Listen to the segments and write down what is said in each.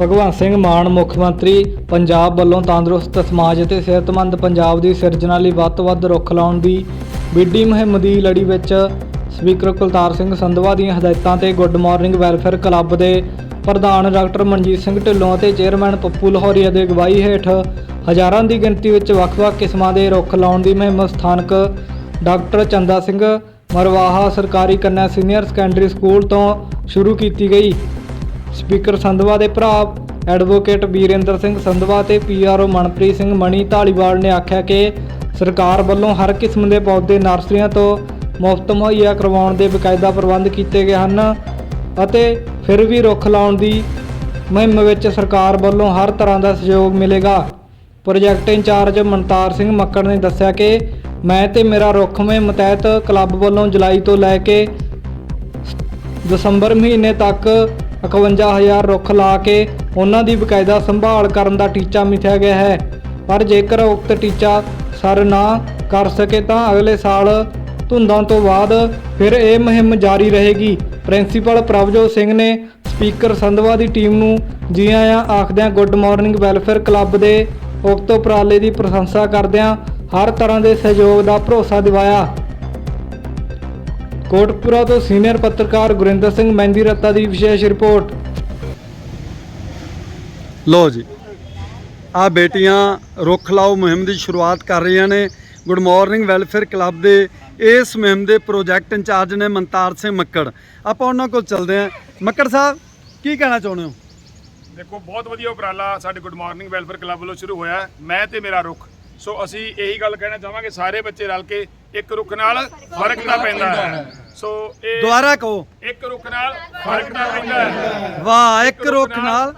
ਭਗਵੰਤ ਸਿੰਘ ਮਾਨ, ਮੁੱਖ ਮੰਤਰੀ ਪੰਜਾਬ ਵੱਲੋਂ ਤੰਦਰੁਸਤ ਸਮਾਜ ਅਤੇ ਸਿਹਤਮੰਦ ਪੰਜਾਬ ਦੀ ਸਿਰਜਣਾ ਲਈ ਵੱਧ ਤੋਂ ਵੱਧ ਰੁੱਖ ਲਾਉਣ ਦੀ ਬੀਡੀ ਮੁਹਿੰਮ ਦੀ ਲੜੀ ਵਿੱਚ ਸਪੀਕਰ ਕੁਲਤਾਰ ਸਿੰਘ ਸੰਧਵਾ ਦੀਆਂ ਹਦਾਇਤਾਂ ਤੇ ਗੁੱਡ ਮਾਰਨਿੰਗ ਵੈਲਫੇਅਰ ਕਲੱਬ ਦੇ ਪ੍ਰਧਾਨ ਡਾਕਟਰ ਮਨਜੀਤ ਸਿੰਘ ਢਿੱਲੋਂ ਅਤੇ ਚੇਅਰਮੈਨ ਪੱਪੂ ਲਾਹੌਰੀਆ ਦੇ ਅਗਵਾਈ ਹੇਠ ਹਜ਼ਾਰਾਂ ਦੀ ਗਿਣਤੀ ਵਿੱਚ ਵੱਖ-ਵੱਖ ਕਿਸਮਾਂ ਦੇ ਰੁੱਖ ਲਾਉਣ ਦੀ ਮੁਹਿੰਮ ਸਥਾਨਕ ਡਾਕਟਰ ਚੰਦਾ ਸਿੰਘ ਮਰਵਾਹਾ ਸਰਕਾਰੀ ਕੰਨਿਆ ਸੀਨੀਅਰ ਸੈਕੰਡਰੀ ਸਕੂਲ ਤੋਂ ਸ਼ੁਰੂ ਕੀਤੀ ਗਈ। ਸਪੀਕਰ ਸੰਧਵਾ ਦੇ ਭਰਾ, ਐਡਵੋਕੇਟ ਵੀਰੇਂਦਰ ਸਿੰਘ ਸੰਧਵਾ ਤੇ ਪੀਆਰਓ ਮਨਪ੍ਰੀਤ ਸਿੰਘ ਮਣੀ ਢਾਲੀਵਾਲ ਨੇ ਆਖਿਆ ਕਿ ਸਰਕਾਰ ਵੱਲੋਂ ਹਰ ਕਿਸਮ ਦੇ ਪੌਦੇ ਨਰਸਰੀਆਂ ਤੋਂ ਮੁਫਤ ਮੁਹੱਈਆ ਕਰਵਾਉਣ ਦੇ ਬਕਾਇਦਾ ਪ੍ਰਬੰਧ ਕੀਤੇ ਗਏ ਹਨ ਅਤੇ ਫਿਰ ਵੀ ਰੁੱਖ ਲਾਉਣ ਦੀ ਮੁਹਿੰਮ ਵਿੱਚ ਸਰਕਾਰ ਵੱਲੋਂ ਹਰ ਤਰ੍ਹਾਂ ਦਾ ਸਹਿਯੋਗ ਮਿਲੇਗਾ। Project in charge Mantar Singh Makkar ਨੇ ਦੱਸਿਆ ਕਿ ਮੈਂ ਤੇ ਮੇਰਾ ਰੁੱਖ ਮੁਹਿੰਮ ਤਹਿਤ ਕਲੱਬ ਵੱਲੋਂ ਜੁਲਾਈ ਤੋਂ ਲੈ ਕੇ ਦਸੰਬਰ ਮਹੀਨੇ ਤੱਕ 51000 ਰੁੱਖ ਲਾ ਕੇ ਉਹਨਾਂ ਦੀ ਬਕਾਇਦਾ ਸੰਭਾਲ ਕਰਨ ਦਾ ਟੀਚਾ ਮਿਥਿਆ ਗਿਆ ਹੈ। ਪਰ ਜੇਕਰ ਉਕਤ ਟੀਚਾ ਸਰ ਨਾ ਕਰ ਸਕੇ ਤਾਂ ਅਗਲੇ ਸਾਲ ਧੁੰਦਾਂ ਤੋਂ ਬਾਅਦ ਫਿਰ ਇਹ ਮੁਹਿੰਮ ਜਾਰੀ ਰਹੇਗੀ। ਪ੍ਰਿੰਸੀਪਲ ਪ੍ਰਭਜੋਤ ਸਿੰਘ ਨੇ ਸਪੀਕਰ ਸੰਧਵਾ ਦੀ ਟੀਮ ਨੂੰ ਜੀ ਆਇਆਂ ਆਖਦਿਆਂ, ਗੁੱਡ ਮਾਰਨਿੰਗ ਵੈਲਫੇਅਰ ਕਲੱਬ ਦੇ ਉਕਤ ਉਪਰਾਲੇ ਦੀ ਪ੍ਰਸ਼ੰਸਾ ਕਰਦਿਆਂ ਹਰ ਤਰ੍ਹਾਂ ਦੇ ਸਹਿਯੋਗ ਦਾ ਭਰੋਸਾ ਦਿਵਾਇਆ। ਕੋਟਪੁਰਾ ਤੋਂ ਸੀਨੀਅਰ ਪੱਤਰਕਾਰ ਗੁਰਿੰਦਰ ਸਿੰਘ ਮਹਿੰਦੀ ਰੱਤਾ ਦੀ ਵਿਸ਼ੇਸ਼ ਰਿਪੋਰਟ। ਲੋ ਜੀ ਆ ਬੇਟੀਆਂ ਰੁੱਖ ਲਾਓ ਮੁਹਿੰਮ ਦੀ ਸ਼ੁਰੂਆਤ ਕਰ ਰਹੀਆਂ ਨੇ। ਗੁੱਡ ਮਾਰਨਿੰਗ ਵੈਲਫੇਅਰ ਕਲੱਬ ਦੇ ਇਸ ਮੁਹਿੰਮ ਦੇ ਪ੍ਰੋਜੈਕਟ ਇੰਚਾਰਜ ਨੇ ਮਨਤਾਰ ਸਿੰਘ ਮੱਕੜ। ਆਪਾਂ ਉਹਨਾਂ ਕੋਲ ਚੱਲਦੇ ਹਾਂ। ਮੱਕੜ ਸਾਹਿਬ ਕੀ ਕਹਿਣਾ ਚਾਹੁੰਦੇ ਹੋ? ਦੇਖੋ ਬਹੁਤ ਵਧੀਆ ਉਪਰਾਲਾ ਸਾਡੇ ਗੁੱਡ ਮਾਰਨਿੰਗ ਵੈਲਫੇਅਰ ਕਲੱਬ ਵੱਲੋਂ ਸ਼ੁਰੂ ਹੋਇਆ। ਮੈਂ ਤੇ ਮੇਰਾ ਰੁੱਖ। ਸੋ ਅਸੀਂ ਇਹੀ ਗੱਲ ਕਹਿਣਾ ਚਾਹਾਂਗੇ ਸਾਰੇ ਬੱਚੇ ਰਲ ਕੇ ਇੱਕ ਰੁੱਖ ਨਾਲ ਫ਼ਰਕ ਤਾਂ ਪੈਂਦਾ ਹੈ। ਸੋ ਇਹ ਦੁਬਾਰਾ ਕਹੋ। ਇੱਕ ਰੁੱਖ ਨਾਲ ਫ਼ਰਕ ਤਾਂ ਪੈਂਦਾ ਹੈ। ਵਾਹ ਇੱਕ ਰੁੱਖ ਨਾਲ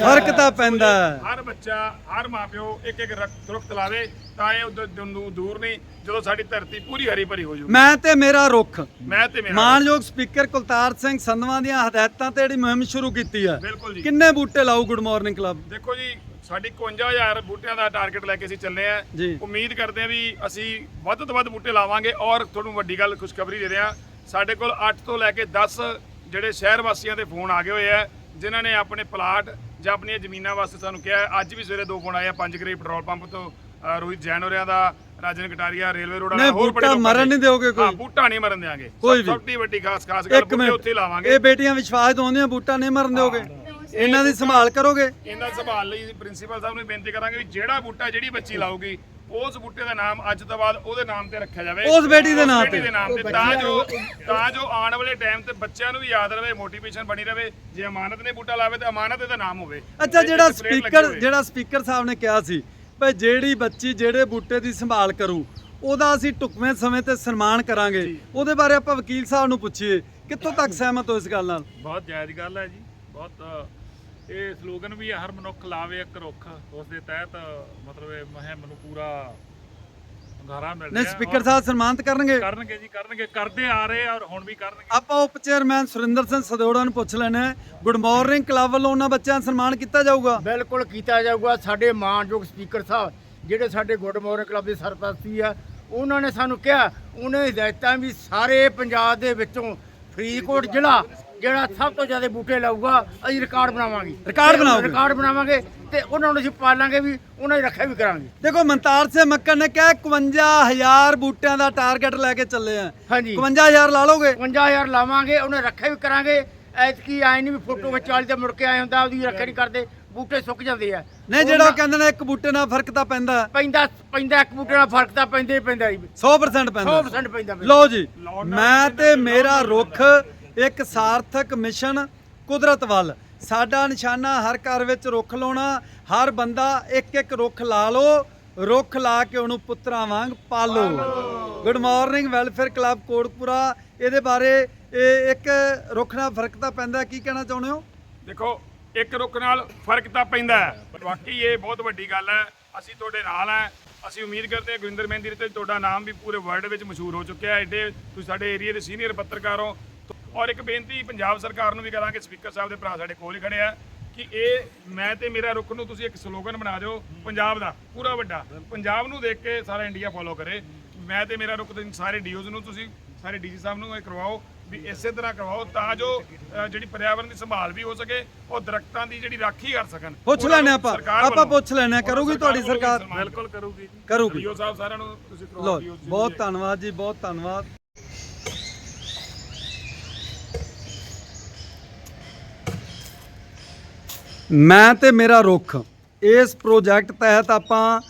ਫ਼ਰਕ ਤਾਂ ਪੈਂਦਾ ਹੈ। ਹਰ ਬੱਚਾ ਹਰ ਮਾਪਿਓ ਇੱਕ ਇੱਕ ਰੁੱਖ- ਲਾਵੇ ਤਾਂ ਇਹ ਉਦੋਂ ਦੂਰ- ਨਹੀਂ ਜਦੋਂ ਸਾਡੀ ਧਰਤੀ ਪੂਰੀ ਹਰੀ ਭਰੀ ਹੋ ਜਾਊਗੀ। ਮੈਂ ਤੇ ਮੇਰਾ ਰੁੱਖ। ਮੈਂ ਤੇ ਮੇਰਾ ਮਾਨਯੋਗ ਸਪੀਕਰ ਕੁਲਤਾਰ ਸਿੰਘ ਸੰਧਵਾਂ ਦੀਆਂ ਹਦਾਇਤਾਂ ਤੇ ਜਿਹੜੀ ਮੁਹਿੰਮ ਸ਼ੁਰੂ ਕੀਤੀ ਹੈ। ਕਿੰਨੇ ਬੂਟੇ ਲਾਓ ਗੁੱਡ ਮਾਰਨਿੰਗ ਕਲੱਬ? ਦੇਖੋ ਜੀ ਸਾਡੀ 51000 ਬੂਟਿਆਂ ਦਾ ਟਾਰਗੇਟ ਲੈ ਕੇ ਅਸੀਂ ਚੱਲੇ ਆ। ਉਮੀਦ ਕਰਦੇ ਆ ਵੀ ਅਸੀਂ ਵੱਧ ਤੋਂ ਵੱਧ ਬੂਟੇ ਲਾਵਾਂਗੇ ਔਰ ਤੁਹਾਨੂੰ ਵੱਡੀ ਗੱਲ ਖੁਸ਼ਖਬਰੀ ਦੇ ਰਿਹਾ ਸਾਡੇ ਕੋਲ 8 ਤੋਂ ਲੈ ਕੇ 10 ਜਿਹੜੇ ਸ਼ਹਿਰ ਵਾਸੀਆਂ ਦੇ ਫੋਨ ਆ ਗਏ ਹੋਏ ਆ ਜਿਨ੍ਹਾਂ ਨੇ ਆਪਣੇ ਪਲਾਟ ਜਾਂ ਆਪਣੀਆਂ ਜ਼ਮੀਨਾਂ ਵਾਸਤੇ ਸਾਨੂੰ ਕਿਹਾ। ਅੱਜ ਵੀ ਸਵੇਰੇ ਦੋ ਫੋਨ ਆਏ ਆ ਪੰਜ ਗਰੇ ਪੈਟਰੋਲ ਪੰਪ ਤੋਂ ਰੋਹਿਤ ਜੈਨ ਹੋਰਿਆਂ ਦਾ ਰਾਜਨ ਕਟਾਰੀਆ ਰੇਲਵੇ ਰੋਡ ਨਹੀਂ, ਬੂਟਾ ਲੋਕਾਂ ਮਰਨ। ਨਹੀਂ ਦਿਓਗੇ ਕੋਈ? ਹਾਂ ਬੂਟਾ ਨਹੀਂ ਮਰਨ ਦੇਾਂਗੇ। ਸਭ ਤੋਂ ਵੱਡੀ ਖਾਸ ਖਾਸ ਗੱਲ ਬੂਟੇ ਉੱਥੇ ਲਾਵਾਂਗੇ ਇਹ ਬੇਟੀਆਂ ਵਿਸ਼ਵਾਸ ਦਿਵਾਉਂਦੀਆਂ ਬੂਟਾ ਨਹੀਂ ਮਰਨ ਦਿਓਗੇ ਇਹਨਾਂ ਦੀ ਸੰਭਾਲ ਕਰੋਗੇ? ਇਹਨਾਂ ਸੰਭਾਲ ਲਈ ਪ੍ਰਿੰਸੀਪਲ ਸਾਹਿਬ ਨੂੰ ਬੇਨਤੀ ਕਰਾਂਗੇ ਵੀ ਜਿਹੜਾ ਬੂਟਾ ਜਿਹੜੀ ਬੱਚੀ ਲਾਊਗੀ ਉਸ ਬੂਟੇ ਦਾ ਨਾਮ ਅੱਜ ਤੋਂ ਬਾਅਦ ਉਹਦੇ ਨਾਮ ਤੇ ਰੱਖਿਆ ਜਾਵੇ। ਉਸ ਬੇਟੀ ਦੇ ਨਾਮ ਤੇ। ਦੇ ਤੇ ਜੋ ਤਾਂ ਜੋ ਆਉਣ ਵਾਲੇ ਟਾਈਮ ਤੇ ਬੱਚਿਆਂ ਨੂੰ ਵੀ ਯਾਦ ਰਵੇ ਮੋਟੀਵੇਸ਼ਨ ਬਣੀ ਰਵੇ ਜੇ ਅਮਾਨਤ ਨੇ ਬੂਟਾ ਲਾਵੇ ਤਾਂ ਅਮਾਨਤ ਇਹਦਾ ਨਾਮ ਹੋਵੇ। ਅੱਛਾ ਜਿਹੜਾ ਸਪੀਕਰ। ਜਿਹੜਾ ਸਪੀਕਰ ਸਾਹਿਬ ਨੇ ਕਿਹਾ ਸੀ ਭਈ ਜਿਹੜੀ ਬੱਚੀ ਜਿਹੜੇ ਬੂਟੇ ਦੀ ਸੰਭਾਲ ਕਰੂ ਉਹਦਾ ਅਸੀਂ ਟੁਕਵੇਂ ਸਮੇਂ ਤੇ ਸਨਮਾਨ ਕਰਾਂਗੇ। ਉਹਦੇ ਬਾਰੇ ਆਪਾਂ ਵਕੀਲ ਸਾਹਿਬ ਨੂੰ ਪੁੱਛੀਏ ਕਿੱਥੋਂ ਤੱਕ ਸਹਿਮਤ ਹੋ ਇਸ ਗੱਲ ਨਾਲ? ਬਹੁਤ ਜਾਇਜ਼ ਗੱਲ ਹੈ ਜੀ ਬਹੁਤ ਇਹ ਸਲੋਗਨ ਵੀ ਹੈ ਹਰ ਮਨੁੱਖ ਲਾਵੇ ਇੱਕ ਰੁੱਖ। ਉਸ ਦੇ ਤਹਿਤ ਮਤਲਬ ਇਹ ਮੁਹਿੰਮ ਨੂੰ ਪੂਰਾ ਹੁੰਗਾਰਾ ਮਿਲ ਨੇ ਰਿਹਾ ਸਪੀਕਰ ਔਰ ਸਾਹਿਬ ਸਨਮਾਨਿਤ ਕਰਨਗੇ। ਕਰਨਗੇ ਜੀ ਕਰਨਗੇ। ਕਰਦੇ ਆ ਰਹੇ ਆ ਔਰ ਹੁਣ ਵੀ ਕਰਨਗੇ। ਆਪਾਂ ਉਪ ਚੇਅਰਮੈਨ ਸੁਰਿੰਦਰ ਸਿੰਘ ਸਦੋੜਾ ਨੂੰ ਪੁੱਛ ਲੈਣਾ ਗੁੱਡ ਮਾਰਨਿੰਗ ਕਲੱਬ ਵੱਲੋਂ ਉਹਨਾਂ ਬੱਚਿਆਂ ਦਾ ਸਨਮਾਨ ਕੀਤਾ ਜਾਊਗਾ? ਬਿਲਕੁਲ ਕੀਤਾ ਜਾਊਗਾ। ਸਾਡੇ ਮਾਨਯੋਗ ਸਪੀਕਰ ਸਾਹਿਬ ਜਿਹੜੇ ਸਾਡੇ ਗੁੱਡ ਮਾਰਨਿੰਗ ਕਲੱਬ ਦੇ ਸਰਪ੍ਰਸਤੀ ਆ ਉਹਨਾਂ ਨੇ ਸਾਨੂੰ ਕਿਹਾ ਉਹਨੇ ਹਦਾਇਤਾਂ ਵੀ ਸਾਰੇ ਪੰਜਾਬ ਦੇ ਵਿੱਚੋਂ ਫਰੀਦਕੋਟ ਜ਼ਿਲ੍ਹਾ ਜਿਹੜਾ ਸਭ ਤੋਂ ਜ਼ਿਆਦਾ ਬੂਟੇ ਲਾਊਗਾ ਅਸੀਂ ਰਿਕਾਰਡ ਬਣਾਵਾਂਗੇ। ਰਿਕਾਰਡ ਬਣਾਓਗੇ? ਰਿਕਾਰਡ ਬਣਾਵਾਂਗੇ ਤੇ ਉਹਨਾਂ ਨੂੰ ਅਸੀਂ ਪਾਲਾਂਗੇ ਵੀ ਉਹਨਾਂ ਦੀ ਰੱਖਿਆ ਵੀ ਕਰਾਂਗੇ। ਦੇਖੋ ਮਨਤਾਰ ਸਿੰਘ ਮੱਕੜ ਨੇ ਕਿਹਾ 51000 ਬੂਟਿਆਂ ਦਾ ਟਾਰਗੇਟ ਲੈ ਕੇ ਚੱਲੇ ਆ। ਹਾਂਜੀ। 51000 ਲਾ ਲੋਗੇ 55000 ਲਾਵਾਂਗੇ ਉਹਨੇ ਰੱਖਿਆ ਵੀ ਕਰਾਂਗੇ। ਐਤਕੀ ਆਏ ਨਹੀਂ ਵੀ ਫੋਟੋ ਵਿੱਚ ਵਾਲੀ ਤੇ ਮੁੜ ਕੇ ਆਏ ਹੁੰਦਾ ਉਹਦੀ ਰੱਖਿਆ ਨਹੀਂ ਕਰਦੇ ਬੂਟੇ ਸੁੱਕ ਜਾਂਦੇ ਆ। ਨਹੀਂ ਜਿਹੜਾ ਕਹਿੰਦੇ ਨੇ ਇੱਕ ਬੂਟੇ ਨਾਲ ਫ਼ਰਕ ਤਾਂ ਪੈਂਦਾ। ਪੈਂਦਾ ਪੈਂਦਾ ਇੱਕ ਬੂਟੇ ਨਾਲ ਫ਼ਰਕ ਤਾਂ ਪੈਂਦਾ ਹੀ ਪੈਂਦਾ ਜੀ। 100% ਪੈਂਦਾ। 100% ਪੈਂਦਾ ਪੈਂਦਾ। ਲਓ ਜੀ ਮੈਂ ਤੇ ਮੇਰਾ ਰੁੱਖ ਇੱਕ ਸਾਰਥਕ ਮਿਸ਼ਨ ਕੁਦਰਤ ਵੱਲ। ਸਾਡਾ ਨਿਸ਼ਾਨਾ ਹਰ ਘਰ ਵਿੱਚ ਰੁੱਖ ਲਾਉਣਾ, ਹਰ ਬੰਦਾ ਇੱਕ ਇੱਕ ਰੁੱਖ ਲਾ ਲਓ, ਰੁੱਖ ਲਾ ਕੇ ਉਹਨੂੰ ਪੁੱਤਰਾਂ ਵਾਂਗ ਪਾਲੋ। Good morning welfare club Kotpura ਇਹਦੇ ਬਾਰੇ ਇਹ ਇੱਕ ਰੁੱਖ ਨਾਲ ਫ਼ਰਕ ਤਾਂ ਪੈਂਦਾ, ਕੀ ਕਹਿਣਾ ਚਾਹੁੰਦੇ ਹੋ? ਦੇਖੋ, ਇੱਕ ਰੁੱਖ ਨਾਲ ਫ਼ਰਕ ਤਾਂ ਪੈਂਦਾ ਹੈ ਵਾਕਈ ਇਹ ਬਹੁਤ ਵੱਡੀ ਗੱਲ ਹੈ, ਅਸੀਂ ਤੁਹਾਡੇ ਨਾਲ ਹੈ। ਅਸੀਂ ਉਮੀਦ ਕਰਦੇ ਹਾਂ ਗੁਰਿੰਦਰ ਮਹਿੰਦੀ ਤੇ ਤੁਹਾਡਾ ਨਾਮ ਵੀ ਪੂਰੇ ਵਰਲਡ ਵਿੱਚ ਮਸ਼ਹੂਰ ਹੋ ਚੁੱਕਿਆ ਹੈ। ਐਡੇ ਤੁਸੀਂ ਸਾਡੇ ਏਰੀਆ ਦੇ ਸੀਨੀਅਰ ਪੱਤਰਕਾਰ ਹੋ ਔਰ ਇੱਕ ਬੇਨਤੀ ਪੰਜਾਬ ਸਰਕਾਰ ਨੂੰ ਵੀ ਕਰਾਂਗੇ ਸਪੀਕਰ ਸਾਹਿਬ ਦੇ ਭਰਾ ਸਾਡੇ ਕੋਲ ਹੀ ਖੜੇ ਆ ਕਿ ਇਹ ਮੈਂ ਤੇ ਮੇਰਾ ਰੁੱਖ ਨੂੰ ਤੁਸੀਂ ਇੱਕ ਸਲੋਗਨ ਬਣਾ ਦਿਓ ਪੰਜਾਬ ਦਾ ਪੂਰਾ ਵੱਡਾ। ਪੰਜਾਬ ਨੂੰ ਦੇਖ ਕੇ ਸਾਰਾ ਇੰਡੀਆ ਫੋਲੋ ਕਰੇ। ਮੈਂ ਤੇ ਮੇਰਾ ਰੁੱਖ ਤੁਸੀਂ ਸਾਰੇ ਡੀਓਜ਼ ਨੂੰ ਤੁਸੀਂ ਸਾਰੇ ਡੀਜੀ ਸਾਹਿਬ ਨੂੰ ਇਹ ਕਰਵਾਓ ਵੀ ਇਸੇ ਤਰ੍ਹਾਂ ਕਰਵਾਓ ਤਾਂ ਜੋ ਜਿਹੜੀ ਪਰਿਆਵਰਣ ਦੀ ਸੰਭਾਲ ਵੀ ਹੋ ਸਕੇ ਉਹ ਦਰਖਤਾਂ ਦੀ ਜਿਹੜੀ ਰਾਖੀ ਕਰ ਸਕਣ। ਪੁੱਛ ਲੈਣੇ ਆਪਾਂ। ਆਪਾਂ ਪੁੱਛ ਲੈਣੇ ਕਰੂਗੀ ਤੁਹਾਡੀ ਸਰਕਾਰ? ਬਿਲਕੁਲ ਕਰੂਗੀ। ਜੀ ਕਰੂਗੀ ਡੀਓ ਸਾਹਿਬ ਸਾਰਿਆਂ ਨੂੰ ਤੁਸੀਂ ਕਰਵਾਓ ਬਹੁਤ ਧੰਨਵਾਦ ਜੀ ਬਹੁਤ ਧੰਨਵਾਦ। ਮੈਂ ਤੇ ਮੇਰਾ ਰੁੱਖ, ਇਸ ਪ੍ਰੋਜੈਕਟ ਤਹਿਤ ਆਪਾਂ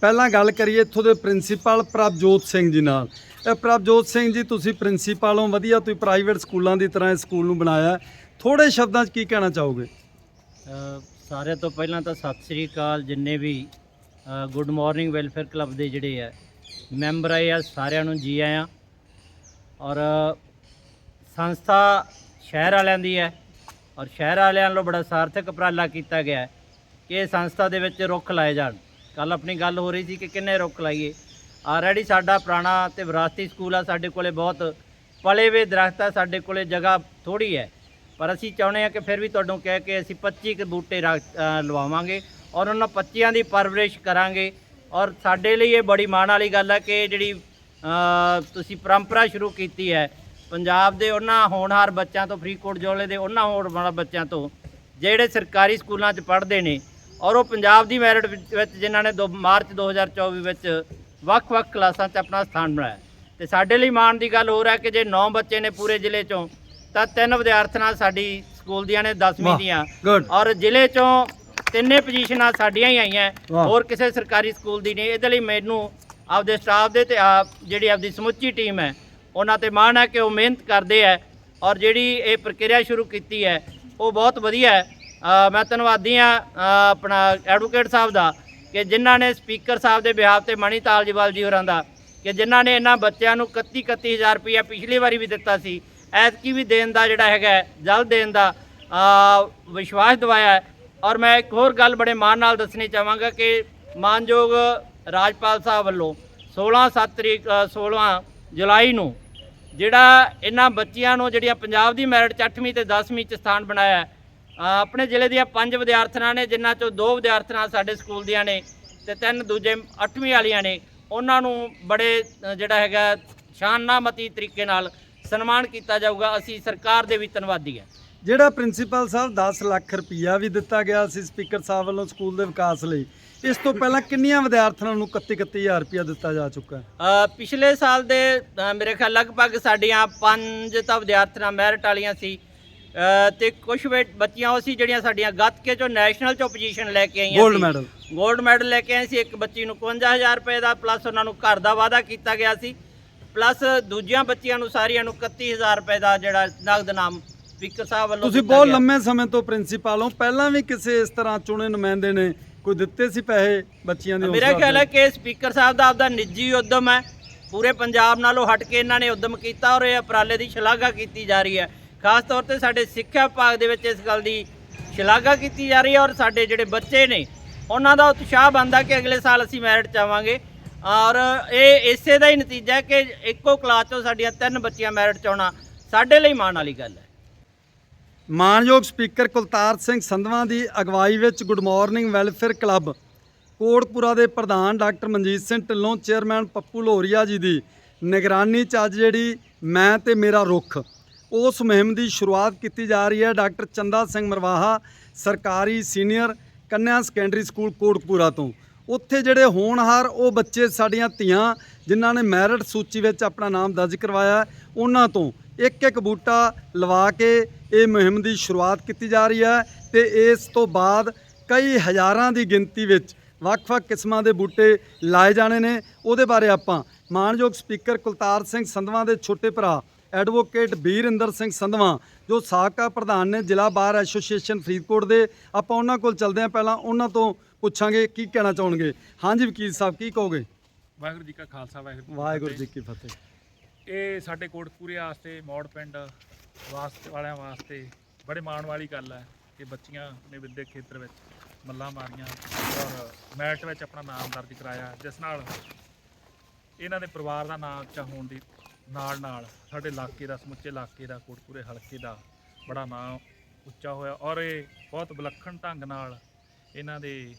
ਪਹਿਲਾਂ ਗੱਲ ਕਰੀਏ ਇੱਥੋਂ ਦੇ ਪ੍ਰਿੰਸੀਪਲ ਪ੍ਰਭਜੋਤ ਸਿੰਘ ਜੀ ਨਾਲ। ਇਹ ਪ੍ਰਭਜੋਤ ਸਿੰਘ ਜੀ, ਤੁਸੀਂ ਪ੍ਰਿੰਸੀਪਲ ਹੋ, ਵਧੀਆ ਤੁਸੀਂ ਪ੍ਰਾਈਵੇਟ ਸਕੂਲਾਂ ਦੀ ਤਰ੍ਹਾਂ ਇਸ ਸਕੂਲ ਨੂੰ ਬਣਾਇਆ। ਥੋੜੇ ਸ਼ਬਦਾਂ 'ਚ ਕੀ ਕਹਿਣਾ ਚਾਹੋਗੇ? ਸਾਰਿਆਂ ਤੋਂ ਪਹਿਲਾਂ ਤਾਂ ਸਤਿ ਸ੍ਰੀ ਅਕਾਲ, ਜਿੰਨੇ ਵੀ ਗੁੱਡ ਮਾਰਨਿੰਗ ਵੈਲਫੇਅਰ ਕਲੱਬ ਦੇ ਜਿਹੜੇ ਆ ਮੈਂਬਰ ਆਏ ਆ, ਸਾਰਿਆਂ ਨੂੰ ਜੀ ਆਇਆਂ। ਔਰ ਸੰਸਥਾ ਸ਼ਹਿਰ ਵਾਲਿਆਂ ਦੀ ਹੈ। ਔਰ ਸ਼ਹਿਰ ਵਾਲਿਆਂ ਵੱਲੋਂ ਬੜਾ ਸਾਰਥਕ ਉਪਰਾਲਾ ਕੀਤਾ ਗਿਆ ਹੈ ਕਿ ਇਹ ਸੰਸਥਾ ਦੇ ਵਿੱਚ ਰੁੱਖ ਲਾਏ ਜਾਣ। ਕੱਲ ਆਪਣੀ ਗੱਲ ਹੋ ਰਹੀ ਸੀ ਕਿ ਕਿੰਨੇ ਰੁੱਖ ਲਾਈਏ। ਆਲਰੇਡੀ ਸਾਡਾ ਪੁਰਾਣਾ ਤੇ ਵਿਰਾਸਤੀ ਸਕੂਲ ਆ, ਸਾਡੇ ਕੋਲੇ ਬਹੁਤ ਪਲੇ ਵੇ ਦਰਖਤ ਆ, ਸਾਡੇ ਕੋਲੇ ਜਗ੍ਹਾ ਥੋੜੀ ਹੈ। ਪਰ ਅਸੀਂ ਚਾਹੁੰਦੇ ਹਾਂ ਕਿ ਫਿਰ ਵੀ ਤੁਹਾਨੂੰ ਕਹਿ ਕੇ ਅਸੀਂ 25 ਕੁ ਬੂਟੇ ਰੱਖ- ਲਵਾਵਾਂਗੇ ਔਰ ਉਹਨਾਂ 25ਾਂ ਦੀ ਪਰਵਰਿਸ਼ ਕਰਾਂਗੇ। ਔਰ ਸਾਡੇ ਲਈ ਇਹ ਬੜੀ ਮਾਣ ਵਾਲੀ ਗੱਲ ਹੈ ਕਿ ਜਿਹੜੀ ਤੁਸੀਂ ਪਰੰਪਰਾ ਸ਼ੁਰੂ ਕੀਤੀ ਹੈ ਪੰਜਾਬ ਦੇ ਉਹਨਾਂ ਹੋਣਹਾਰ ਬੱਚਿਆਂ ਤੋਂ ਫਰੀਦਕੋਟ ਜ਼ਿਲ੍ਹੇ ਦੇ ਉਹਨਾਂ ਹੋਣਹਾਰ ਬੱਚਿਆਂ ਤੋਂ ਜਿਹੜੇ ਸਰਕਾਰੀ ਸਕੂਲਾਂ 'ਚ ਪੜ੍ਹਦੇ ਨੇ ਔਰ ਉਹ ਪੰਜਾਬ ਦੀ ਮੈਰਿਟ ਵਿੱਚ ਜਿਨ੍ਹਾਂ ਨੇ ਮਾਰਚ 2024 ਵਿੱਚ ਵੱਖ-ਵੱਖ ਕਲਾਸਾਂ 'ਚ ਆਪਣਾ ਸਥਾਨ ਬਣਾਇਆ ਤੇ ਸਾਡੇ ਲਈ ਮਾਣ ਦੀ ਗੱਲ ਹੋਰ ਹੈ ਕਿ ਜੇ 9 ਬੱਚੇ ਨੇ ਪੂਰੇ ਜ਼ਿਲ੍ਹੇ 'ਚੋਂ ਤਾਂ ਤਿੰਨ ਵਿਦਿਆਰਥਣਾਂ ਸਾਡੀ ਸਕੂਲ ਦੀਆਂ ਨੇ 10ਵੀਂ ਵਾਹ, ਦੀਆਂ। ਔਰ ਜ਼ਿਲ੍ਹੇ 'ਚੋਂ ਤਿੰਨੇ ਪੋਜੀਸ਼ਨਾਂ ਸਾਡੀਆਂ ਹੀ ਆਈਆਂ। ਹੋਰ ਕਿਸੇ ਸਰਕਾਰੀ ਸਕੂਲ ਦੀ ਨਹੀਂ ਇਹਦੇ ਲਈ ਮੈਨੂੰ ਆਪਦੇ ਸਟਾਫ ਦੇ ਤੇ ਆਪ ਜਿਹੜੀ ਆਪਦੀ ਸਮੁੱਚੀ ਟੀਮ ਹੈ ਉਹਨਾਂ ਤੇ ਮਾਣ ਹੈ ਕਿ ਉਹ ਮਿਹਨਤ ਕਰਦੇ ਹੈ ਔਰ ਜਿਹੜੀ ਇਹ ਪ੍ਰਕਿਰਿਆ ਸ਼ੁਰੂ ਕੀਤੀ ਹੈ ਉਹ ਬਹੁਤ ਵਧੀਆ ਹੈ। ਮੈਂ ਧੰਨਵਾਦੀ ਹਾਂ ਆਪਣਾ ਐਡਵੋਕੇਟ ਸਾਹਿਬ ਦਾ ਕਿ ਜਿਨ੍ਹਾਂ ਨੇ ਸਪੀਕਰ ਸਾਹਿਬ ਦੇ ਬਿਹਾਫ ਤੇ ਮਣੀ ਤਾਲਜਵਾਲ ਜੀ ਹੋਰਾਂ ਦਾ ਕਿ ਜਿਨ੍ਹਾਂ ਨੇ ਇਹਨਾਂ ਬੱਚਿਆਂ ਨੂੰ 31 31000 ਰੁਪਇਆ ਪਿਛਲੀ ਵਾਰੀ ਵੀ ਦਿੱਤਾ ਸੀ। ਐਤਕੀ ਵੀ ਦੇਣ ਦਾ ਜਿਹੜਾ ਹੈਗਾ ਜਲ ਦੇਣ ਦਾ ਵਿਸ਼ਵਾਸ ਦਿਵਾਇਆ ਔਰ ਮੈਂ ਇੱਕ ਹੋਰ ਗੱਲ ਬੜੇ ਮਾਣ ਨਾਲ ਦੱਸਣੀ ਚਾਹਾਂਗਾ ਕਿ ਮਾਨਯੋਗ ਰਾਜਪਾਲ ਸਾਹਿਬ ਵੱਲੋਂ 16 7 ਤਰੀਕ ਅ, 16 ਜੁਲਾਈ ਨੂੰ ਜਿਹੜਾ ਇਹਨਾਂ ਬੱਚਿਆਂ ਨੂੰ ਜਿਹੜੀਆਂ ਪੰਜਾਬ ਦੀ ਮੈਰਿਟ 'ਚ 8ਵੀਂ ਤੇ 10ਵੀਂ 'ਚ ਸਥਾਨ ਬਣਾਇਆ ਆਪਣੇ ਜ਼ਿਲ੍ਹੇ ਦੀਆਂ ਪੰਜ ਵਿਦਿਆਰਥਣਾਂ ਨੇ, ਜਿਨ੍ਹਾਂ 'ਚੋਂ ਦੋ ਵਿਦਿਆਰਥਣਾਂ ਸਾਡੇ ਸਕੂਲ ਦੀਆਂ ਨੇ ਤੇ ਤਿੰਨ ਦੂਜੇ 8ਵੀਂ ਵਾਲੀਆਂ ਨੇ, ਉਹਨਾਂ ਨੂੰ ਬੜੇ ਜਿਹੜਾ ਹੈਗਾ ਸ਼ਾਨਨਾਮਤੀ ਤਰੀਕੇ ਨਾਲ ਸਨਮਾਨ ਕੀਤਾ ਜਾਊਗਾ। ਅਸੀਂ ਸਰਕਾਰ ਦੇ ਵੀ ਧੰਨਵਾਦੀ ਹਾਂ। ਜਿਹੜਾ ਪ੍ਰਿੰਸੀਪਲ ਸਾਹਿਬ 10 ਲੱਖ ਰੁਪਈਆ ਵੀ ਦਿੱਤਾ ਗਿਆ ਸੀ ਸਪੀਕਰ ਸਾਹਿਬ ਵੱਲੋਂ ਸਕੂਲ ਦੇ ਵਿਕਾਸ ਲਈ ਇਸ ਤੋਂ ਪਹਿਲਾਂ ਕਿੰਨੀਆਂ ਵਿਦਿਆਰਥਣਾਂ ਨੂੰ 31 31000 ਰੁਪਈਆ ਦਿੱਤਾ ਜਾ ਚੁੱਕਾ ਹੈ? ਅ, ਪਿਛਲੇ ਸਾਲ ਦੇ ਅ, ਮੇਰੇ ਖਿਆਲ ਲਗਭਗ ਸਾਡੀਆਂ ਪੰਜ ਤਾਂ ਵਿਦਿਆਰਥਣਾਂ ਮੈਰਿਟ ਵਾਲੀਆਂ ਸੀ। ਅ, ਤੇ ਕੁਝ ਬੱਚੀਆਂ ਉਹ ਸੀ ਜਿਹੜੀਆਂ ਸਾਡੀਆਂ ਗੱਤਕੇ ਚੋਂ ਨੈਸ਼ਨਲ ਚੋਂ ਪੋਜੀਸ਼ਨ ਲੈ ਕੇ ਆਈਆਂ ਗੋਲਡ ਸੀ। ਮੈਡਲ ਗੋਲਡ ਮੈਡਲ ਲੈ ਕੇ ਆਏ ਸੀ। ਇੱਕ ਬੱਚੀ ਨੂੰ 51000 ਰੁਪਏ ਦਾ ਪਲੱਸ ਉਹਨਾਂ ਨੂੰ ਘਰ ਦਾ ਵਾਅਦਾ ਕੀਤਾ ਗਿਆ ਸੀ। ਪਲੱਸ ਦੂਜੀਆਂ ਬੱਚੀਆਂ ਨੂੰ ਸਾਰੀਆਂ ਨੂੰ 31000 ਰੁਪਏ ਦਾ ਜਿਹੜਾ ਨਗਦ ਨਾਮ ਸਪੀਕਰ ਸਾਹਿਬ ਵੱਲੋਂ ਤੁਸੀਂ ਦਿੱਤਾ ਬਹੁਤ ਗਿਆ। ਲੰਮੇ ਸਮੇਂ ਤੋਂ ਪ੍ਰਿੰਸੀਪਲ ਹੋ। ਪਹਿਲਾਂ ਵੀ ਕਿਸੇ ਇਸ ਤਰ੍ਹਾਂ ਚੁਣੇ ਨੁਮਾਇੰਦੇ ਨੇ ਕੋਈ ਦਿੱਤੇ ਸੀ ਪੈਸੇ ਬੱਚੀਆਂ ਦੇ ਮੇਰਾ ਖਿਆਲ ਹੈ? ਕਿ ਸਪੀਕਰ ਸਾਹਿਬ ਦਾ ਆਪਦਾ ਨਿੱਜੀ ਉਦਮ ਹੈ। ਪੂਰੇ ਪੰਜਾਬ ਨਾਲੋਂ ਹਟ ਕੇ ਇਹਨਾਂ ਨੇ ਉਦਮ ਕੀਤਾ ਔਰ ਇਹ ਉਪਰਾਲੇ ਦੀ ਸ਼ਲਾਘਾ ਕੀਤੀ ਜਾ ਰਹੀ ਹੈ। ਖਾਸ ਤੌਰ ਤੇ ਸਾਡੇ ਸਿੱਖਿਆ ਵਿਭਾਗ ਦੇ ਵਿੱਚ ਇਸ ਗੱਲ ਦੀ ਸ਼ਲਾਘਾ ਕੀਤੀ ਜਾ ਰਹੀ ਹੈ ਔਰ ਸਾਡੇ ਜਿਹੜੇ ਬੱਚੇ ਨੇ ਉਹਨਾਂ ਦਾ ਉਤਸ਼ਾਹ ਬਣਦਾ ਕਿ ਅਗਲੇ ਸਾਲ ਅਸੀਂ ਮੈਰਿਟ ਚਾਵਾਂਗੇ ਔਰ ਇਹ ਇਸੇ ਦਾ ਹੀ ਨਤੀਜਾ ਹੈ ਕਿ ਇੱਕੋ ਕਲਾਸ ਤੋਂ ਸਾਡੀਆਂ ਤਿੰਨ ਬੱਚੀਆਂ ਮੈਰਿਟ ਚ ਆਉਣਾ ਸਾਡੇ ਲਈ ਮਾਣ ਵਾਲੀ ਗੱਲ ਹੈ। ਮਾਨਯੋਗ ਸਪੀਕਰ ਕੁਲਤਾਰ ਸਿੰਘ ਸੰਧਵਾਂ ਦੀ ਅਗਵਾਈ ਵਿੱਚ good morning welfare club Kotpura ਦੇ ਪ੍ਰਧਾਨ ਡਾਕਟਰ ਮਨਜੀਤ ਸਿੰਘ ਢਿੱਲੋਂ, ਚੇਅਰਮੈਨ ਪੱਪੂ ਲੋਰੀਆ ਜੀ ਦੀ ਨਿਗਰਾਨੀ 'ਚ ਅੱਜ ਜਿਹੜੀ ਮੈਂ ਤੇ ਮੇਰਾ ਰੁੱਖ, ਉਸ ਮੁਹਿੰਮ ਦੀ ਸ਼ੁਰੂਆਤ ਕੀਤੀ ਜਾ ਰਹੀ ਹੈ ਡਾਕਟਰ ਚੰਦਾ ਸਿੰਘ ਮਰਵਾਹਾ, ਸਰਕਾਰੀ ਸੀਨੀਅਰ ਕੰਨਿਆ ਸੈਕੰਡਰੀ ਸਕੂਲ ਕੋਟਪੁਰਾ ਤੋਂ। ਉੱਥੇ ਜਿਹੜੇ ਹੋਣਹਾਰ ਉਹ ਬੱਚੇ ਸਾਡੀਆਂ ਧੀਆਂ, ਜਿਨ੍ਹਾਂ ਨੇ ਮੈਰਿਟ ਸੂਚੀ ਵਿੱਚ ਆਪਣਾ ਨਾਮ ਦਰਜ ਕਰਵਾਇਆ, ਉਹਨਾਂ ਤੋਂ। ਇੱਕ ਇੱਕ ਬੂਟਾ ਲਵਾ ਕੇ ਇਹ ਮੁਹਿੰਮ ਦੀ ਸ਼ੁਰੂਆਤ ਕੀਤੀ ਜਾ ਰਹੀ ਹੈ ਤੇ ਇਸ ਤੋਂ ਬਾਅਦ ਕਈ ਹਜ਼ਾਰਾਂ ਦੀ ਗਿਣਤੀ ਵਿੱਚ ਵੱਖ-ਵੱਖ ਕਿਸਮਾਂ ਦੇ ਬੂਟੇ ਲਾਏ ਜਾਣੇ ਨੇ। ਉਹਦੇ ਬਾਰੇ ਆਪਾਂ ਮਾਨਯੋਗ ਸਪੀਕਰ ਕੁਲਤਾਰ ਸਿੰਘ ਸੰਧਵਾਂ ਦੇ ਛੋਟੇ ਭਰਾ ਐਡਵੋਕੇਟ ਬੀਰਿੰਦਰ ਸਿੰਘ ਸੰਧਵਾਂ ਜੋ ਸਾਬਕਾ ਪ੍ਰਧਾਨ ਨੇ ਜ਼ਿਲ੍ਹਾ ਬਾਰ ਐਸੋਸੀਏਸ਼ਨ ਫਰੀਦਕੋਟ ਦੇ ਆਪਾਂ ਉਹਨਾਂ ਕੋਲ ਚੱਲਦੇ ਹਾਂ। ਪਹਿਲਾਂ ਉਹਨਾਂ ਤੋਂ ਪੁੱਛਾਂਗੇ ਕੀ ਕਹਿਣਾ ਚਾਹਣਗੇ। ਹਾਂਜੀ ਵਕੀਲ ਸਾਹਿਬ ਕੀ ਕਹੋਗੇ? ਵਾਹਿਗੁਰੂ ਜੀ ਕਾ ਖਾਲਸਾ ਵਾਹਿਗੁਰੂ ਵਾਹਿਗੁਰੂ ਜੀ। ਕੀ ਫਤਿਹ। ਇਹ ਸਾਡੇ ਕੋਟਪੂਰੇ ਵਾਸਤੇ, ਮੌੜ ਪਿੰਡ ਵਾਸਤੇ, ਵਾਲਿਆਂ ਵਾਸਤੇ ਬੜੇ ਮਾਣ ਵਾਲੀ ਗੱਲ ਹੈ ਕਿ ਬੱਚੀਆਂ ਨੇ ਵਿਦਿਅਕ ਖੇਤਰ ਵਿੱਚ ਮੱਲਾਂ ਮਾਰੀਆਂ ਔਰ ਮੈਟ ਵਿੱਚ ਆਪਣਾ ਨਾਮ ਦਰਜ ਕਰਾਇਆ, ਜਿਸ ਨਾਲ ਇਹਨਾਂ ਦੇ ਪਰਿਵਾਰ ਦਾ ਨਾਮ ਉੱਚਾ ਹੋਣ ਦੀ ਨਾਲ ਨਾਲ ਸਾਡੇ ਇਲਾਕੇ ਦਾ, ਸਮੁੱਚੇ ਇਲਾਕੇ ਦਾ ਕੋਟਪੂਰੇ ਹਲਕੇ ਦਾ ਬੜਾ ਨਾਮ ਉੱਚਾ ਹੋਇਆ ਔਰ ਇਹ ਬਹੁਤ ਵਿਲੱਖਣ ਢੰਗ ਨਾਲ ਇਹਨਾਂ ਦੇ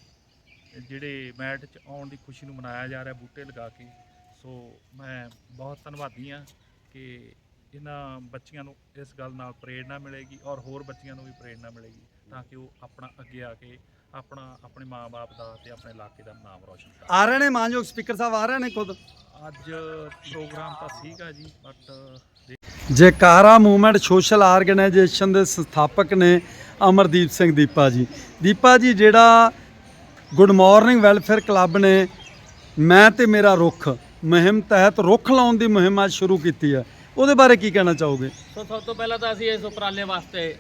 ਜਿਹੜੇ ਮੈਟ 'ਚ ਆਉਣ ਦੀ ਖੁਸ਼ੀ ਨੂੰ ਮਨਾਇਆ ਜਾ ਰਿਹਾ, ਬੂਟੇ ਲਗਾ ਕੇ ਸੋ ਮੈਂ ਬਹੁਤ ਧੰਨਵਾਦੀ ਹਾਂ ਕਿ ਇਹਨਾਂ ਬੱਚੀਆਂ ਨੂੰ ਇਸ ਗੱਲ ਨਾਲ ਪ੍ਰੇਰਣਾ ਮਿਲੇਗੀ ਔਰ ਹੋਰ ਬੱਚੀਆਂ ਨੂੰ ਵੀ ਪ੍ਰੇਰਣਾ ਮਿਲੇਗੀ ਤਾਂ ਕਿ ਉਹ ਆਪਣਾ ਅੱਗੇ ਆ ਕੇ ਆਪਣਾ ਆਪਣੇ ਮਾਪੇ ਦਾ ਤੇ ਆਪਣੇ ਇਲਾਕੇ ਦਾ ਨਾਮ ਰੌਸ਼ਨ ਕਰਨ ਆ ਰਹੇ ਨੇ ਮਾਨਯੋਗ ਸਪੀਕਰ ਸਾਹਿਬ ਆ ਰਹੇ ਨੇ ਖੁਦ? ਅੱਜ ਪ੍ਰੋਗਰਾਮ ਤਾਂ ਸੀਗਾ ਜੀ but Jaikara movement social organisation ਦੇ ਸੰਸਥਾਪਕ ਨੇ ਅਮਰਦੀਪ ਸਿੰਘ ਦੀਪਾ ਜੀ। ਦੀਪਾ ਜੀ ਜਿਹੜਾ ਗੁੱਡ ਮਾਰਨਿੰਗ ਵੈਲਫੇਅਰ ਕਲੱਬ ਨੇ ਮੈਂ ਤੇ ਮੇਰਾ ਰੁੱਖ ਮੁਹਿੰਮ ਤਹਿਤ ਰੁੱਖ ਲਾਉਣ ਦੀ ਮੁਹਿੰਮ ਅੱਜ ਸ਼ੁਰੂ ਕੀਤੀ ਹੈ। ਉਹਦੇ ਬਾਰੇ ਕੀ ਕਹਿਣਾ ਚਾਹੋਗੇ? ਸੋ ਸਭ ਤੋਂ ਪਹਿਲਾਂ ਤਾਂ ਅਸੀਂ ਇਸ ਉਪਰਾਲੇ ਵਾਸਤੇ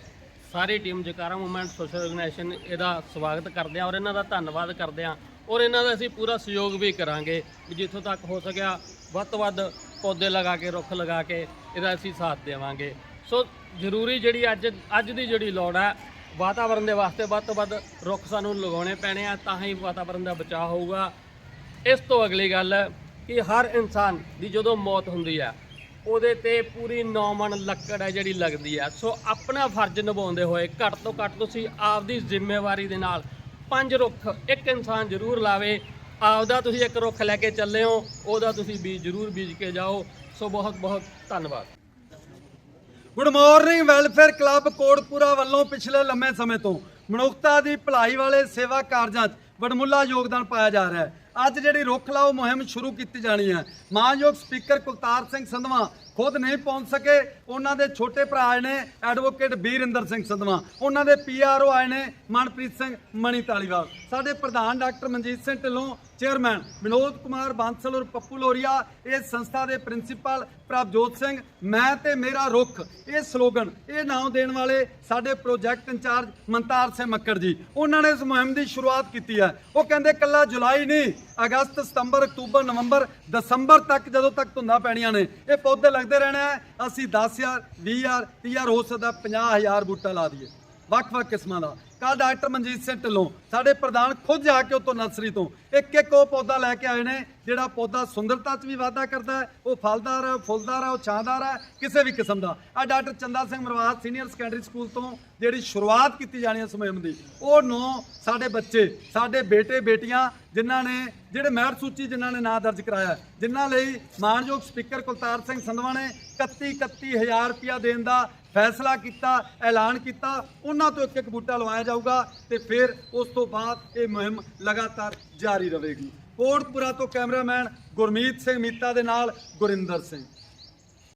ਸਾਰੀ team Jakara movement social organisation ਇਹਦਾ ਸਵਾਗਤ ਕਰਦੇ ਹਾਂ ਔਰ ਇਹਨਾਂ ਦਾ ਧੰਨਵਾਦ ਕਰਦੇ ਹਾਂ ਔਰ ਇਹਨਾਂ ਦਾ ਅਸੀਂ ਪੂਰਾ ਸਹਿਯੋਗ ਵੀ ਕਰਾਂਗੇ ਵੀ ਜਿੱਥੋਂ ਤੱਕ ਹੋ ਸਕਿਆ ਵੱਧ ਤੋਂ ਵੱਧ ਪੌਦੇ ਲਗਾ ਕੇ, ਰੁੱਖ ਲਗਾ ਕੇ ਇਹਦਾ ਅਸੀਂ ਸਾਥ ਦੇਵਾਂਗੇ। ਸੋ ਜ਼ਰੂਰੀ ਜਿਹੜੀ ਅੱਜ ਅੱਜ ਦੀ ਜਿਹੜੀ ਲੋੜ ਹੈ ਵਾਤਾਵਰਣ ਦੇ ਵਾਸਤੇ ਵੱਧ ਤੋਂ ਵੱਧ ਰੁੱਖ ਸਾਨੂੰ ਲਗਾਉਣੇ ਪੈਣੇ ਆ ਤਾਂ ਹੀ ਵਾਤਾਵਰਣ ਦਾ ਬਚਾਅ ਹੋਊਗਾ। ਇਸ ਤੋਂ ਅਗਲੀ ਗੱਲ ਕਿ ਹਰ ਇਨਸਾਨ ਦੀ ਜਦੋਂ ਮੌਤ ਹੁੰਦੀ ਹੈ ਉਹਦੇ ਤੇ ਪੂਰੀ ਨੌਮਨ ਲੱਕੜ ਹੈ ਜਿਹੜੀ ਲੱਗਦੀ ਹੈ ਸੋ ਆਪਣਾ ਫਰਜ਼ ਨਿਭਾਉਂਦੇ ਹੋਏ ਘੱਟ ਤੋਂ ਘੱਟ ਤੁਸੀਂ ਆਪਦੀ ਜ਼ਿੰਮੇਵਾਰੀ ਦੇ ਨਾਲ ਪੰਜ ਰੁੱਖ ਇੱਕ ਇਨਸਾਨ ਜ਼ਰੂਰ ਲਾਵੇ। ਆਪਦਾ ਤੁਸੀਂ ਇੱਕ ਰੁੱਖ ਲੈ ਕੇ ਚੱਲੇ ਹੋ, ਉਹਦਾ ਤੁਸੀਂ ਬੀਜ ਜ਼ਰੂਰ ਬੀਜ ਕੇ ਜਾਓ। ਸੋ ਬਹੁਤ ਬਹੁਤ ਧੰਨਵਾਦ। Good morning welfare club Kotpura ਵੱਲੋਂ ਪਿਛਲੇ ਲੰਮੇ ਸਮੇਂ ਤੋਂ ਮਨੁੱਖਤਾ ਦੀ ਭਲਾਈ ਵਾਲੇ ਸੇਵਾ ਕਾਰਜਾਂ 'ਚ ਵਡਮੁੱਲਾ ਯੋਗਦਾਨ ਪਾਇਆ ਜਾ ਰਿਹਾ ਹੈ। ਅੱਜ ਜਿਹੜੀ ਰੁੱਖ ਲਾਓ ਮੁਹਿੰਮ ਸ਼ੁਰੂ ਕੀਤੀ ਜਾਣੀ ਹੈ। ਮਾਨਯੋਗ ਸਪੀਕਰ ਕੁਲਤਾਰ ਸਿੰਘ ਸੰਧਵਾ ਖੁਦ ਨਹੀਂ ਪਹੁੰਚ ਸਕੇ। ਉਹਨਾਂ ਦੇ ਛੋਟੇ ਭਰਾ ਆਏ ਨੇ ਐਡਵੋਕੇਟ ਬੀਰਿੰਦਰ ਸਿੰਘ ਸੰਧਵਾ। ਉਹਨਾਂ ਦੇ ਪੀਆਰਓ ਆਏ ਨੇ ਮਨਪ੍ਰੀਤ ਸਿੰਘ ਮਣੀ ਤਾਲੀਵਾਲ। ਸਾਡੇ ਪ੍ਰਧਾਨ ਡਾਕਟਰ ਮਨਜੀਤ ਸਿੰਘ ਢਿੱਲੋਂ, ਚੇਅਰਮੈਨ ਵਿਨੋਦ ਕੁਮਾਰ ਬਾਂਸਲ ਔਰ ਪੱਪੂ ਲੋਰੀਆ ਇਸ ਸੰਸਥਾ ਦੇ ਪ੍ਰਿੰਸੀਪਲ ਪ੍ਰਭਜੋਤ ਸਿੰਘ, ਮੈਂ ਤੇ ਮੇਰਾ ਰੁੱਖ, ਇਹ ਸਲੋਗਨ, ਇਹ ਨਾਮ ਦੇਣ ਵਾਲੇ ਸਾਡੇ project in charge Mantar Singh Makkar ji. ਉਹਨਾਂ ਨੇ ਇਸ ਮੁਹਿੰਮ ਦੀ ਸ਼ੁਰੂਆਤ ਕੀਤੀ ਹੈ। ਉਹ ਕਹਿੰਦੇ ਕੱਲਾ ਜੁਲਾਈ ਨਹੀਂ, ਅਗਸਤ, ਸਤੰਬਰ, ਅਕਤੂਬਰ, ਨਵੰਬਰ, ਦਸੰਬਰ ਤੱਕ ਜਦੋਂ ਤੱਕ ਧੁੰਦਾਂ ਪੈਣੀਆਂ ਨੇ, ਇਹ ਪੌਦੇ ਲੱਗਦੇ ਰਹਿਣਾ ਆ ਅਸੀਂ 10000 20000 30000 ਹੋ ਸਕਦਾ 50000 ਬੂਟਾ ਲਾ ਦਈਏ। ਵੱਖ-ਵੱਖ ਕਿਸਮਾਂ ਦਾ। ਕੱਲ ਡਾਕਟਰ ਮਨਜੀਤ ਸਿੰਘ ਢਿੱਲੋਂ, ਸਾਡੇ ਪ੍ਰਧਾਨ ਖੁਦ ਜਾ ਕੇ ਉਤੋਂ ਨਰਸਰੀ ਤੋਂ, ਇੱਕ ਇੱਕ ਉਹ ਪੌਦਾ ਲੈ ਕੇ ਆਏ ਨੇ, ਜਿਹੜਾ ਪੌਦਾ ਸੁੰਦਰਤਾ 'ਚ ਵੀ ਵਾਧਾ ਕਰਦਾ ਹੈ, ਉਹ ਫਲਦਾਰ ਹੈ ਫੁੱਲਦਾਰ ਹੈ, ਉਹ ਛਾਂਦਾਰ ਹੈ, ਕਿਸੇ ਵੀ ਕਿਸਮ ਦਾ। ਆ doctor Chanda Singh Marwad senior secondary school ਤੋਂ ਜਿਹੜੀ ਸ਼ੁਰੂਆਤ ਕੀਤੀ ਜਾਣੀ ਹੈ ਸਮੇਮ ਦੀ, ਉਹ ਨੌ ਸਾਡੇ ਬੱਚੇ, ਸਾਡੇ ਬੇਟੇ, ਬੇਟੀਆਂ ਜਿਨ੍ਹਾਂ ਨੇ, ਜਿਹੜੇ ਮੈਰਿਟ ਸੂਚੀ ਜਿਨ੍ਹਾਂ ਨੇ ਨਾਂ ਦਰਜ ਕਰਾਇਆ, ਜਿਨ੍ਹਾਂ ਲਈ ਮਾਨਯੋਗ ਸਪੀਕਰ ਕੁਲਤਾਰ ਸਿੰਘ ਸੰਧਵਾ ਨੇ 31 31000 ਰੁਪਇਆ ਦੇਣ ਦਾ ਫੈਸਲਾ ਕੀਤਾ, ਐਲਾਨ ਕੀਤਾ, ਉਹਨਾਂ ਤੋਂ ਇੱਕ ਇੱਕ ਬੂਟਾ ਲਵਾਇਆ ਜਾਊਗਾ ਤੇ ਫਿਰ ਉਸ ਤੋਂ ਬਾਅਦ ਇਹ ਮੁਹਿੰਮ ਲਗਾਤਾਰ ਜਾਰੀ ਰਹੇਗੀ। ਕੋਟਪੁਰਾ ਤੋਂ ਕੈਮਰਾਮੈਨ ਗੁਰਮੀਤ ਸਿੰਘ ਮੀਤਾ ਦੇ ਨਾਲ ਗੁਰਿੰਦਰ ਸਿੰਘ।